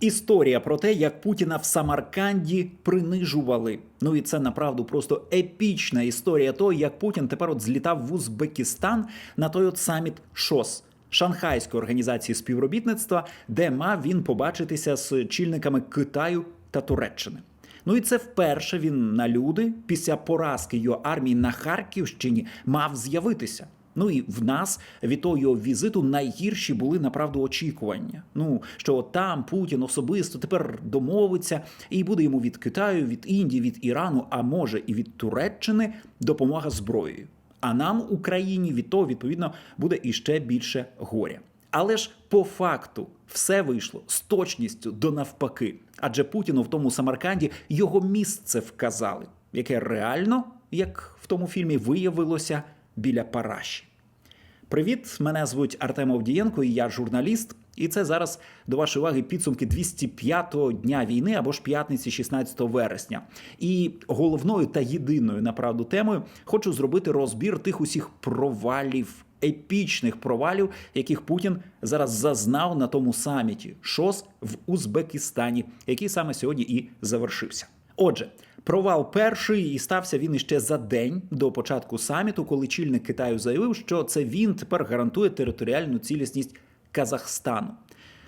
Історія про те, як Путіна в Самарканді принижували. Ну і це направду просто епічна історія того, як Путін тепер от злітав в Узбекистан на той от саміт ШОС. Шанхайської організації співробітництва, де мав він побачитися з чільниками Китаю та Туреччини. Ну і це вперше він на люди після поразки його армії на Харківщині мав з'явитися. Ну і в нас від того його візиту найгірші були направду очікування. Ну що там Путін особисто тепер домовиться і буде йому від Китаю, від Індії, від Ірану, а може і від Туреччини допомога зброєю. А нам, Україні, від того відповідно буде іще більше горя. Але ж по факту все вийшло з точністю до навпаки. Адже Путіну в тому Самарканді його місце вказали, яке реально, як в тому фільмі, виявилося біля Параші. Привіт, мене звуть Артем Овдієнко, і я журналіст. І це зараз до вашої уваги підсумки 205-го дня війни або ж п'ятниці 16 вересня. І головною та єдиною направду темою хочу зробити розбір тих усіх провалів, епічних провалів, яких Путін зараз зазнав на тому саміті ШОС в Узбекистані, який саме сьогодні і завершився. Отже, провал перший і стався він іще за день до початку саміту, коли чільник Китаю заявив, що це він тепер гарантує територіальну цілісність Казахстану.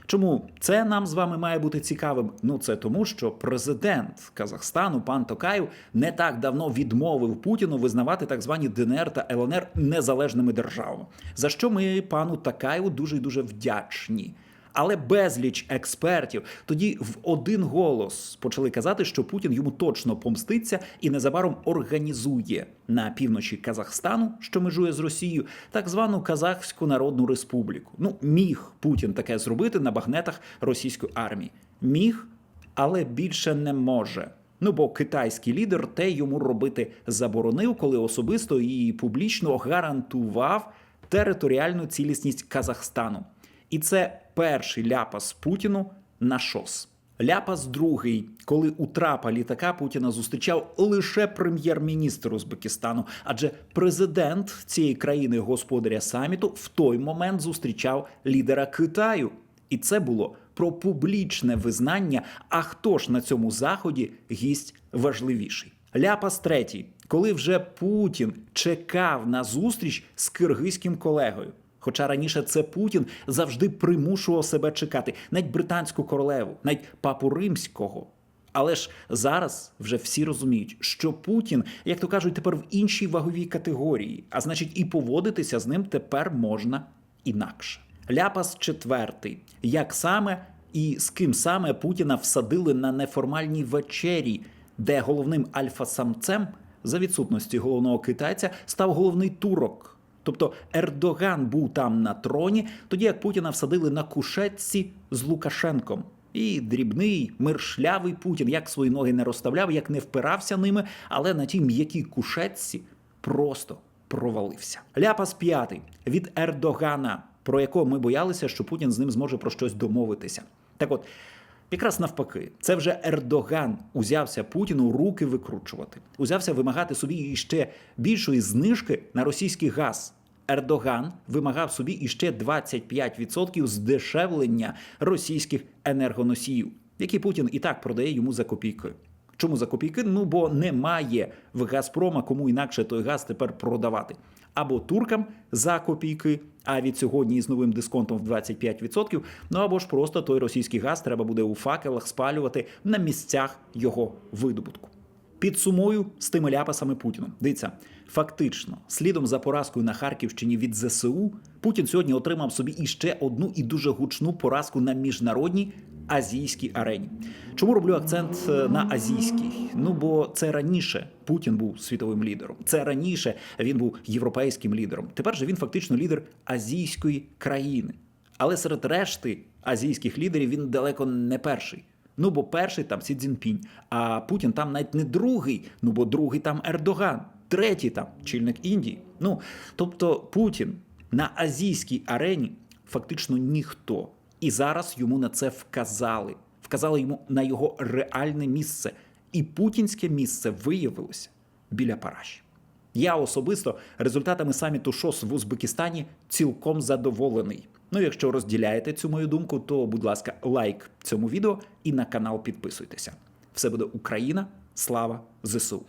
Чому це нам з вами має бути цікавим? Ну це тому, що президент Казахстану пан Токаєв не так давно відмовив Путіну визнавати так звані ДНР та ЛНР незалежними державами. За що ми пану Такаєву дуже дуже вдячні. Але безліч експертів тоді в один голос почали казати, що Путін йому точно помститься і незабаром організує на півночі Казахстану, що межує з Росією, так звану Казахську Народну Республіку. Ну, міг Путін таке зробити на багнетах російської армії. Міг, але більше не може. Ну бо китайський лідер те йому робити заборонив, коли особисто і публічно гарантував територіальну цілісність Казахстану. І це перший ляпас Путіну на ШОС. Ляпас другий, коли у трапа літака Путіна зустрічав лише прем'єр-міністр Узбекистану, адже президент цієї країни господаря саміту в той момент зустрічав лідера Китаю. І це було про публічне визнання. А хто ж на цьому заході гість важливіший? Ляпас третій, коли вже Путін чекав на зустріч з киргизьким колегою. Хоча раніше це Путін завжди примушував себе чекати, навіть британську королеву, навіть папу римського. Але ж зараз вже всі розуміють, що Путін, як то кажуть, тепер в іншій ваговій категорії, а значить, і поводитися з ним тепер можна інакше. Ляпас четвертий. Як саме і з ким саме Путіна всадили на неформальній вечері, де головним альфа-самцем за відсутності головного китайця став головний турок. Тобто Ердоган був там на троні, тоді як Путіна всадили на кушетці з Лукашенком. І дрібний, миршлявий Путін як свої ноги не розставляв, як не впирався ними, але на тій м'якій кушетці просто провалився. Ляпас п'ятий від Ердогана, про якого ми боялися, що Путін з ним зможе про щось домовитися. Так от. Якраз навпаки, це вже Ердоган узявся Путіну руки викручувати, узявся вимагати собі іще більшої знижки на російський газ. Ердоган вимагав собі іще 25% здешевлення російських енергоносіїв, які Путін і так продає йому за копійки. Чому за копійки? Ну бо немає в Газпрома кому інакше той газ тепер продавати. Або туркам за копійки, а від сьогодні з новим дисконтом в 25%, ну або ж просто той російський газ треба буде у факелах спалювати на місцях його видобутку. Підсумую з тими ляпасами Путіну. Дивіться, фактично, слідом за поразкою на Харківщині від ЗСУ, Путін сьогодні отримав собі іще одну і дуже гучну поразку на міжнародній азійській арені. Чому роблю акцент е, на азійській? Ну бо це раніше Путін був світовим лідером. Це раніше він був європейським лідером. Тепер же він фактично лідер азійської країни. Але серед решти азійських лідерів він далеко не перший. Ну бо перший там Сі Цзіньпінь, а Путін там навіть не другий. Ну бо другий там Ердоган, третій там чільник Індії. Ну тобто Путін на азійській арені фактично ніхто. І зараз йому на це вказали. Вказали йому на його реальне місце. І путінське місце виявилося біля Параші. Я особисто результатами саміту ШОС в Узбекистані цілком задоволений. Ну, якщо розділяєте цю мою думку, то будь ласка, лайк цьому відео і на канал підписуйтеся. Все буде Україна, слава ЗСУ.